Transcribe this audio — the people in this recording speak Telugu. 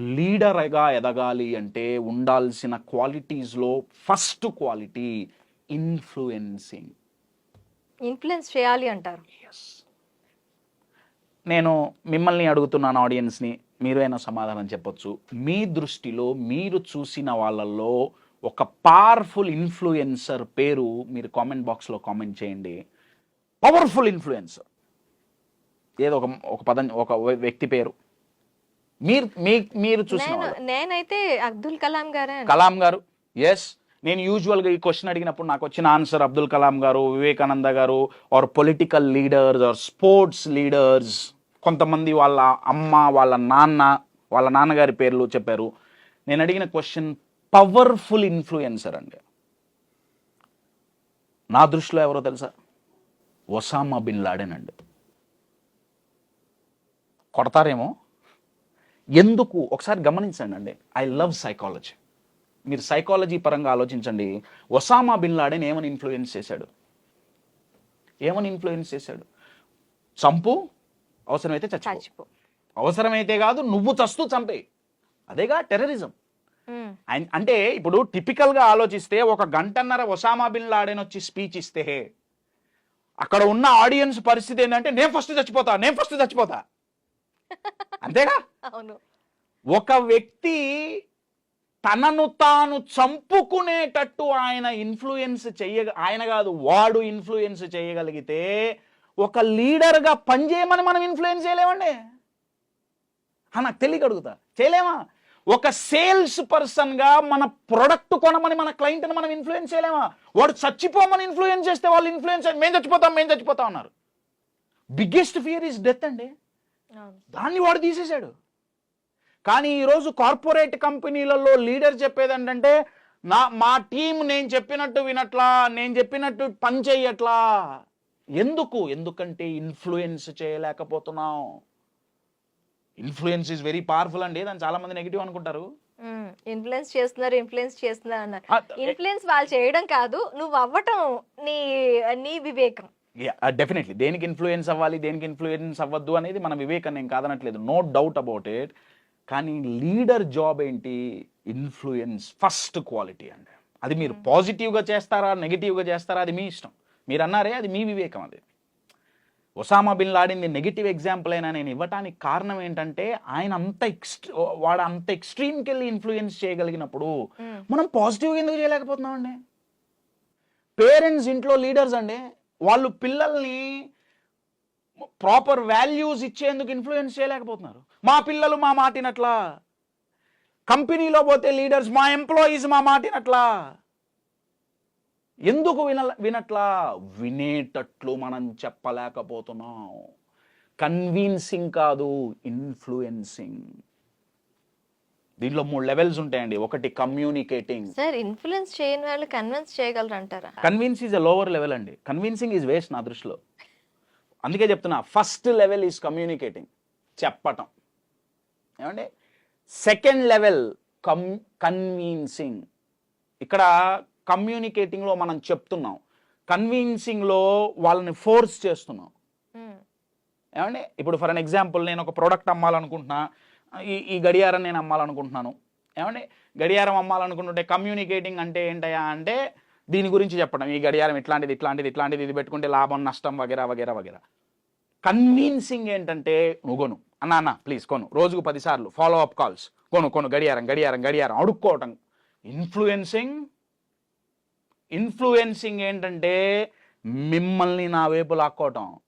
లీడర్గా ఎదగాలి అంటే ఉండాల్సిన క్వాలిటీస్లో ఫస్ట్ క్వాలిటీ ఇన్ఫ్లుయెన్సింగ్. ఇన్ఫ్లుయెన్స్ చేయాలి అంటారు. నేను మిమ్మల్ని అడుగుతున్నాను ఆడియన్స్ని మీరైనా సమాధానం చెప్పొచ్చు. మీ దృష్టిలో మీరు చూసిన వాళ్ళల్లో ఒక పవర్ఫుల్ ఇన్ఫ్లుయెన్సర్ పేరు మీరు కామెంట్ బాక్స్లో కామెంట్ చేయండి. Powerful influencer. ఏదో ఒక ఒక పదం ఒక వ్యక్తి పేరు. మీరు మీ మీరు చూసిన. నేనైతే అబ్దుల్ కలాం గారే. కలాం గారు ఎస్ నేను యూజువల్గా ఈ క్వశ్చన్ అడిగినప్పుడు నాకు వచ్చిన ఆన్సర్ అబ్దుల్ కలాం గారు వివేకానంద గారు or political leaders or sports leaders కొంతమంది వాళ్ళ అమ్మ వాళ్ళ నాన్న వాళ్ళ నాన్నగారి పేర్లు చెప్పారు. నేను అడిగిన క్వశ్చన్ పవర్ఫుల్ ఇన్ఫ్లుయెన్సర్ అండి. నా దృష్టిలో ఎవరో తెలుసా? ఒసామా బిన్ లాడెన్ అండి. కొడతారేమో? ఎందుకు? ఒకసారి గమనించండి అండి ఐ లవ్ సైకాలజీ మీరు సైకాలజీ పరంగా ఆలోచించండి. ఒసామా బిన్ లాడెన్ ఏమని ఇన్ఫ్లుయెన్స్ చేశాడు? ఏమని ఇన్ఫ్లుయెన్స్ చేశాడు? చంపు. అవసరమైతే చచ్చిపో. అవసరమైతే కాదు నువ్వు చస్తూ చంపే. అదేగా టెర్రరిజం అంటే ఇప్పుడు typical గా ఆలోచిస్తే ఒక గంటన్నర ఒసామా బిన్ లాడెన్ వచ్చి స్పీచ్ ఇస్తే అక్కడ ఉన్న ఆడియన్స్ పరిస్థితి ఏంటంటే నేను ఫస్ట్ చచ్చిపోతా నేను ఫస్ట్ చచ్చిపోతా. అంతేగా అవును. ఒక వ్యక్తి తనను తాను చంపుకునేటట్టు ఆయన ఇన్ఫ్లుయెన్స్ చెయ్య ఆయన కాదు వాడు ఇన్ఫ్లుయెన్స్ చేయగలిగితే ఒక లీడర్గా పనిచేయమని మనం ఇన్ఫ్లుయెన్స్ చేయలేమండి. నాకు తెలియక అడుగుతా. చేయలేమా? ఒక సేల్స్ పర్సన్గా మన ప్రొడక్ట్ కొనమని మన క్లయింట్ని మనం ఇన్ఫ్లుయెన్స్ చేయలేమా? వాడు చచ్చిపోమని ఇన్ఫ్లుయెన్స్ చేస్తే వాళ్ళు ఇన్ఫ్లుయెన్స్ మేము చచ్చిపోతాం మేము చచ్చిపోతాం అన్నారు. బిగ్గెస్ట్ ఫియర్ ఈస్ డెత్ అండి. దాన్ని వాడు తీసేశాడు. కానీ ఈరోజు కార్పొరేట్ కంపెనీలలో లీడర్ చెప్పేది ఏంటంటే నా మా టీం నేను చెప్పినట్టు వినట్లా నేను చెప్పినట్టు పని చెయ్యట్లా. ఎందుకు? ఎందుకంటే ఇన్ఫ్లుయెన్స్ చేయలేకపోతున్నాం. ఇన్ఫ్లుయెన్స్ ఇస్ వెరీ పవర్ఫుల్ అండి దాన్ని చాలా మంది నెగిటివ్ అనుకుంటారు. ఇన్ఫ్లుయెన్స్ చేస్తున్నారు ఇన్ఫ్లుయెన్స్ చేస్తున్నారు అన్నారు. ఇన్ఫ్లుయెన్స్ వాళ్ళు చేయడం కాదు నువ్వు అవ్వటం నీ నీ వివేకం. డెఫినెట్లీ దేనికి ఇన్ఫ్లుయెన్స్ అవ్వాలి దేనికి ఇన్ఫ్లుయెన్స్ అవ్వద్దు అనేది మన వివేకం నేను కాదనట్లేదు. నో డౌట్ అబౌట్ ఇట్ కానీ లీడర్ జాబ్ ఏంటి? ఇన్ఫ్లుయెన్స్ ఫస్ట్ క్వాలిటీ అండి. అది మీరు పాజిటివ్గా చేస్తారా నెగిటివ్గా చేస్తారా అది మీ ఇష్టం. మీరు అన్నారే అది మీ వివేకం అది. Osama bin Laden negative example అయినా నేను ఇవ్వటానికి కారణం ఏంటంటే ఆయన అంత ఎక్స్ట్రీ వాడు అంత ఎక్స్ట్రీమ్కి వెళ్ళి ఇన్ఫ్లుయెన్స్ చేయగలిగినప్పుడు మనం పాజిటివ్గా ఎందుకు చేయలేకపోతున్నామండి? పేరెంట్స్ ఇంట్లో లీడర్స్ అండి వాళ్ళు పిల్లల్ని ప్రాపర్ వాల్యూస్ ఇచ్చేందుకు ఇన్ఫ్లుయెన్స్ చేయలేకపోతున్నారు. మా పిల్లలు మా మాటినట్లా. కంపెనీలో పోతే లీడర్స్ మా ఎంప్లాయీస్ మా మాటినట్లా. ఎందుకు విన వినట్లా? వినేటట్లు మనం చెప్పలేకపోతున్నాం. కన్విన్సింగ్ కాదు ఇన్ఫ్లుయెన్సింగ్. దీంట్లో మూడు లెవెల్స్ ఉంటాయండి. ఒకటి కమ్యూనికేటింగ్ సార్ ఇన్ఫ్లుయెన్స్ చేయని వాళ్ళు కన్విన్స్ చేయగలరు అంటారా convince is a lower level అండి. కన్విన్సింగ్ ఈజ్ వేస్ట్ నా దృష్టిలో. అందుకే చెప్తున్నా ఫస్ట్ లెవెల్ ఈజ్ కమ్యూనికేటింగ్ చెప్పటం. ఏమండి? సెకండ్ లెవెల్ కమ్ కన్విన్సింగ్ ఇక్కడ కమ్యూనికేటింగ్లో మనం చెప్తున్నాం. కన్విన్సింగ్లో వాళ్ళని ఫోర్స్ చేస్తున్నాం. ఉమ్, ఏమండి? ఇప్పుడు ఫర్ అన్ ఎగ్జాంపుల్ నేను ఒక ప్రోడక్ట్ అమ్మాలనుకుంటున్నా. ఈ ఈ గడియారం నేను అమ్మాలనుకుంటున్నాను. ఏమండి? గడియారం అమ్మాలనుకుంటుంటే కమ్యూనికేటింగ్ అంటే ఏంటయ్యా అంటే దీని గురించి చెప్పడం. ఈ గడియారం ఇట్లాంటిది ఇట్లాంటిది ఇట్లాంటిది ఇది పెట్టుకుంటే లాభం నష్టం వగేరా వగేరా వగేరా. కన్విన్సింగ్ ఏంటంటే నువ్వు కొను. అన్న అన్న ప్లీజ్ కొను. రోజుకు పదిసార్లు ఫాలో అప్ కాల్స్ కొను కొను గడియారం గడియారం గడియారం అడుక్కోవటం. ఇన్ఫ్లుయెన్సింగ్ ఇన్ఫ్లుయెన్సింగ్ ఏంటంటే మిమ్మల్ని నా వైపు లాక్కోవటం.